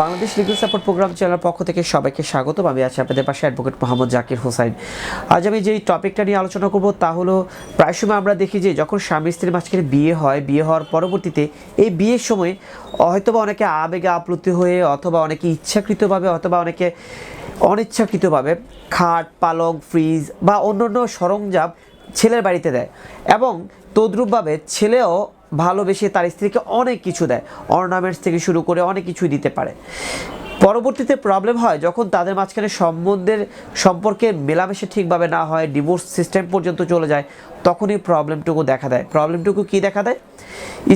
Bangladesh legal support programme চ্যানেলের পক্ষ থেকে সবাইকে স্বাগত আমি আছি আপনাদের পাশে অ্যাডভোকেট মোহাম্মদ জাকির হোসাইন। আজ আমি যেই টপিকটা নিয়ে আলোচনা করব তা হলো, প্রায় সময় আমরা দেখি যে যখন স্বামী স্ত্রীর মাঝখানে বিয়ে হয়, বিয়ে হওয়ার পরবর্তীতে এই বিয়ের সময় হয়তোবা অনেকে আবেগে আপ্লুত হয়ে অথবা অনেকে ইচ্ছাকৃতভাবে অথবা অনেকে অনিচ্ছাকৃতভাবে খাট, পালং, ফ্রিজ বা অন্যান্য সরঞ্জাম ছেলের বাড়িতে দেয় এবং তদ্রূপভাবে ছেলেও ভালোবেসে তার স্ত্রীকে অনেক কিছু দেয়। অর্নামেন্টস থেকে শুরু করে অনেক কিছুই দিতে পারে। পরবর্তীতে প্রবলেম হয় যখন তাদের মাঝখানে সম্বন্ধের সম্পর্কে মেলামেশা ঠিকভাবে না হয় ডিভোর্স সিস্টেম পর্যন্ত চলে যায় তখনই প্রবলেমটুকু দেখা দেয়। প্রবলেমটুকু কী দেখা দেয়?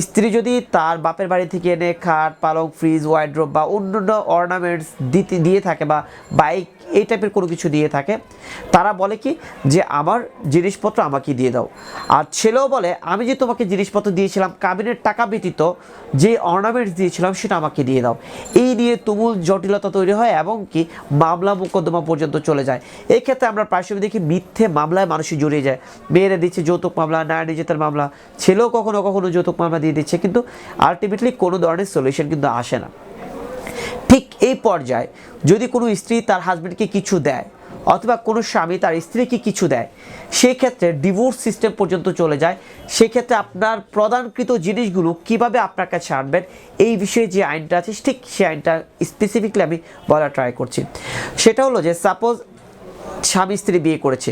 স্ত্রী যদি তার বাপের বাড়ি থেকে এনে খাট, পালং ফ্রিজ ওয়াইড্রোপ বা অন্যান্য অর্নামেন্টস দিতে, দিয়ে থাকে বা বাইক এই টাইপের কোনো কিছু দিয়ে থাকে, তারা বলে কি যে, আমার জিনিসপত্র আমাকে দিয়ে দাও। আর ছেলেও বলে, আমি যে তোমাকে জিনিসপত্র দিয়েছিলাম কাবিনের টাকা ব্যতীত যে অর্নামেন্টস দিয়েছিলাম, সেটা আমাকে দিয়ে দাও। এই নিয়ে তুমুল জটিলতা তৈরি হয় এবং কি মামলা মোকদ্দমা পর্যন্ত চলে যায়। এই ক্ষেত্রে আমরা প্রায় সময় দেখি মিথ্যে মামলায় মানুষই জড়িয়ে যায়। মেয়েরা দিচ্ছে যৌতুক মামলা, নারী নির্যাতন মামলা, ছেলেও কখনো কখনো যৌতুক মামলা দিয়ে দিচ্ছে কিন্তু আলটিমেটলি কোনো ধরনের সলিউশন কিন্তু আসে না। ঠিক এই পর্যায়ে যদি কোনো স্ত্রী তার হাজব্যান্ডকে কিছু দেয় অথবা কোনো স্বামী তার স্ত্রীকে কিছু দেয় সেই ক্ষেত্রে ডিভোর্স সিস্টেম পর্যন্ত চলে যায়। সেক্ষেত্রে আপনার প্রদানকৃত জিনিসগুলো কীভাবে আপনার কাছে আনবেন, এই বিষয়ে যে আইনটা আছে, ঠিক সেই আইনটা স্পেসিফিকলি আমি বলা ট্রাই করছি। সেটা হলো যে সাপোজ স্বামী স্ত্রী বিয়ে করেছে,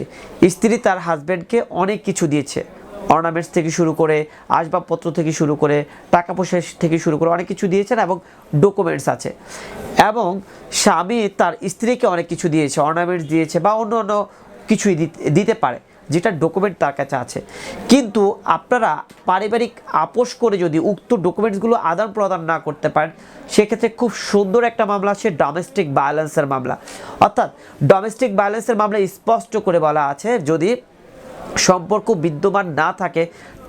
স্ত্রী তার হাজব্যান্ডকে অনেক কিছু দিয়েছে। অর্নামেন্টস থেকে শুরু করে আসবাবপত্র থেকে শুরু করে টাকা পয়সা থেকে শুরু করে অনেক কিছু দিয়েছেন এবং ডকুমেন্টস আছে। এবং স্বামী তার স্ত্রীকে অনেক কিছু দিয়েছে অর্নামেন্টস দিয়েছে বা অন্য অন্য কিছুই দিতে- পারে, যেটা ডকুমেন্ট তার কাছে আছে। কিন্তু আপনারা পারিবারিক আপোষ করে যদি উক্ত ডকুমেন্টসগুলো আদান প্রদান না করতে পারেন, সেক্ষেত্রে খুব সুন্দর একটা মামলা আছে ডোমেস্টিক ভায়োলেন্সের মামলা। অর্থাৎ ডোমেস্টিক ভায়োলেন্সের মামলা স্পষ্ট করে বলা আছে, যদি সম্পর্ক বিদ্যমান না থাকে,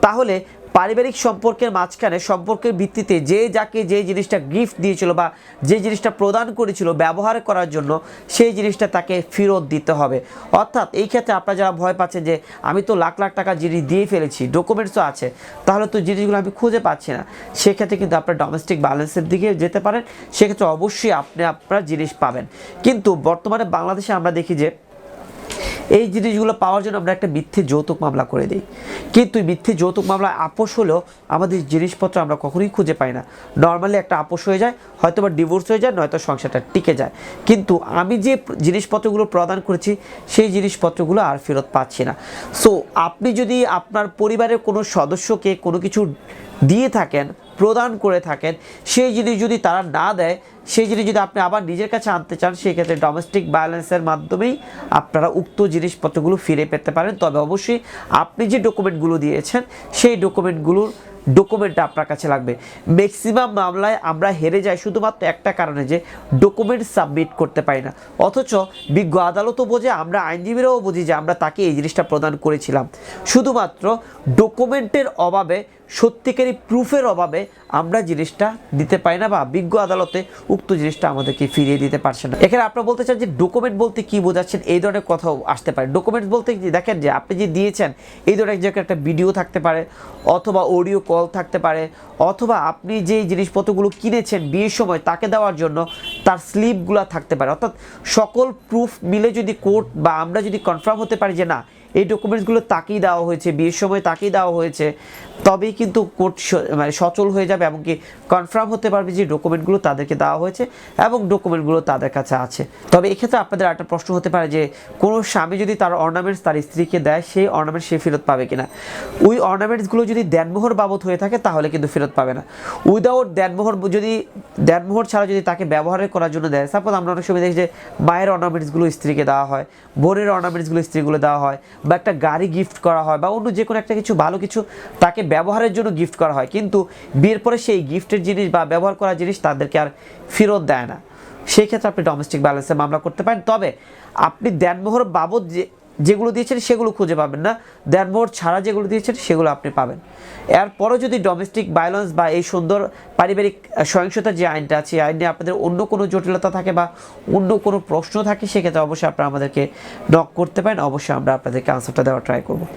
তাহলে পারিবারিক সম্পর্কের মাঝখানে সম্পর্কের ভিত্তিতে যে যাকে যে জিনিসটা গিফট দিয়েছিল বা যে জিনিসটা প্রদান করেছিল ব্যবহার করার জন্য, সেই জিনিসটা তাকে ফেরত দিতে হবে। অর্থাৎ এই ক্ষেত্রে আপনারা যারা ভয় পাচ্ছেন যে আমি তো লাখ লাখ টাকা জিনিস দিয়ে ফেলেছি ডকুমেন্টসও আছে, তাহলে তো জিনিসগুলো আমি খুঁজে পাচ্ছি না। সেক্ষেত্রে কিন্তু আপনার ডোমেস্টিক ব্যালেন্সের দিকে যেতে পারেন, সেক্ষেত্রে অবশ্যই আপনি আপনার জিনিস পাবেন। কিন্তু বর্তমানে বাংলাদেশে আমরা দেখি যে এই জিনিসগুলো পাওয়ার জন্য আমরা একটা মিথ্যে যৌতুক মামলা করে দিই। কিন্তু মিথ্যে যৌতুক মামলা আপোষ হলেও আমাদের জিনিসপত্র আমরা কখনোই খুঁজে পাই না। নর্মালি একটা আপোষ হয়ে যায়, হয়তো বা ডিভোর্স হয়ে যায়, নয়তো সংসারটা টিকে যায়। কিন্তু আমি যে জিনিসপত্রগুলো প্রদান করেছি, সেই জিনিসপত্রগুলো আর ফেরত পাচ্ছি না। সো আপনি যদি আপনার পরিবারের কোনো সদস্যকে কোনো কিছু দিয়ে থাকেন প্রদান করে থাকেন। সেই জিনিস যদি তারা না দেয়, সেই জিনিস যদি আপনি আবার নিজের কাছে আনতে চান সেক্ষেত্রে ডোমেস্টিক ব্যালেন্সের মাধ্যমেই আপনারা উক্ত জিনিসপত্রগুলো ফিরে পেতে পারেন। তবে অবশ্যই আপনি যে ডকুমেন্টগুলো দিয়েছেন, সেই ডকুমেন্টগুলোর ডকুমেন্টটা আপনার কাছে লাগবে। ম্যাক্সিমাম মামলায় আমরা হেরে যাই শুধুমাত্র একটা কারণে যে ডকুমেন্ট সাবমিট করতে পারি না। অথচ বিজ্ঞ আদালতও বোঝে, আমরা আইনজীবীরাও বুঝি যে, আমরা তাকে এই জিনিসটা প্রদান করেছিলাম। শুধুমাত্র ডকুমেন্টের অভাবে সত্যিকারী প্রুফের অভাবে আমরা জিনিসটা দিতে পারি না বা বিজ্ঞ আদালতে উক্ত জিনিসটা আমাদেরকে ফিরিয়ে দিতে পারছে না। এখানে আপনারা বলতে চান যে ডকুমেন্ট বলতে কি বোঝাচ্ছেন? এই ধরনের কথাও আসতে পারে। ডকুমেন্টস বলতে দেখেন যে, আপনি যে দিয়েছেন, এই ধরনের একটা ভিডিও থাকতে পারে, অথবা অডিও কল থাকতে পারে, অথবা আপনি যে জিনিসপত্রগুলো কিনেছেন বিয়ের সময় তাকে দেওয়ার জন্য তার স্লিপগুলো থাকতে পারে। অর্থাৎ সকল প্রুফ মিলে যদি কোর্ট বা আমরা যদি কনফার্ম হতে পারি যে না, এই ডকুমেন্টসগুলো তাকেই দেওয়া হয়েছে, বিয়ের সময় তাকেই দেওয়া হয়েছে, তবেই কিন্তু কোর্ট মানে সচল হয়ে যাবে এমনকি কনফার্ম হতে পারবে যে ডকুমেন্টগুলো তাদেরকে দেওয়া হয়েছে এবং ডকুমেন্টগুলো তাদের কাছে আছে। তবে এক্ষেত্রে আপনাদের একটা প্রশ্ন হতে পারে যে, কোনো স্বামী যদি তার অর্নামেন্টস তার স্ত্রীকে দেয়, সেই অর্নামেন্টস সে ফেরত পাবে কিনা? ওই অর্নামেন্টসগুলো যদি দেনমোহর বাবদ হয়ে থাকে, তাহলে কিন্তু ফেরত পাবে না। উইদাউট দেনমোহর, যদি দেনমোহর ছাড়া যদি তাকে ব্যবহার করার জন্য দেয় সাপোজ আমরা অনেক সময় দেখি যে মায়ের অর্নামেন্টসগুলো স্ত্রীকে দেওয়া হয়, বোনের অর্নামেন্টসগুলো স্ত্রীগুলো দেওয়া হয়, বা একটা গাড়ি গিফট করা হয়, বা অন্য যে কোনো একটা কিছু, ভালো কিছু তাকে ব্যবহারের জন্য গিফট করা হয়, কিন্তু বিয়ের পরে সেই গিফটের জিনিস বা ব্যবহার করা জিনিস তাদেরকে আর ফেরত দেয় না। সেই ক্ষেত্রে আপনি ডোমেস্টিক ব্যালেন্সে মামলা করতে পারেন। তবে আপনি দেনমোহর বাবদ যে যেগুলো দিয়েছেন সেগুলো খুঁজে পাবেন না। দেন মোর ছাড়া যেগুলো দিয়েছেন সেগুলো আপনি পাবেন। এরপরও যদি ডোমেস্টিক ভায়োলেন্স বা এই সুন্দর পারিবারিক সহিংসতার যে আইনটা আছে, এই আইনে আপনাদের অন্য কোনো জটিলতা থাকে বা অন্য কোনো প্রশ্ন থাকে, সেক্ষেত্রে অবশ্যই আপনারা আমাদেরকে নক করতে পারেন। অবশ্যই আমরা আপনাদেরকে আনসারটা দেওয়ার ট্রাই করব।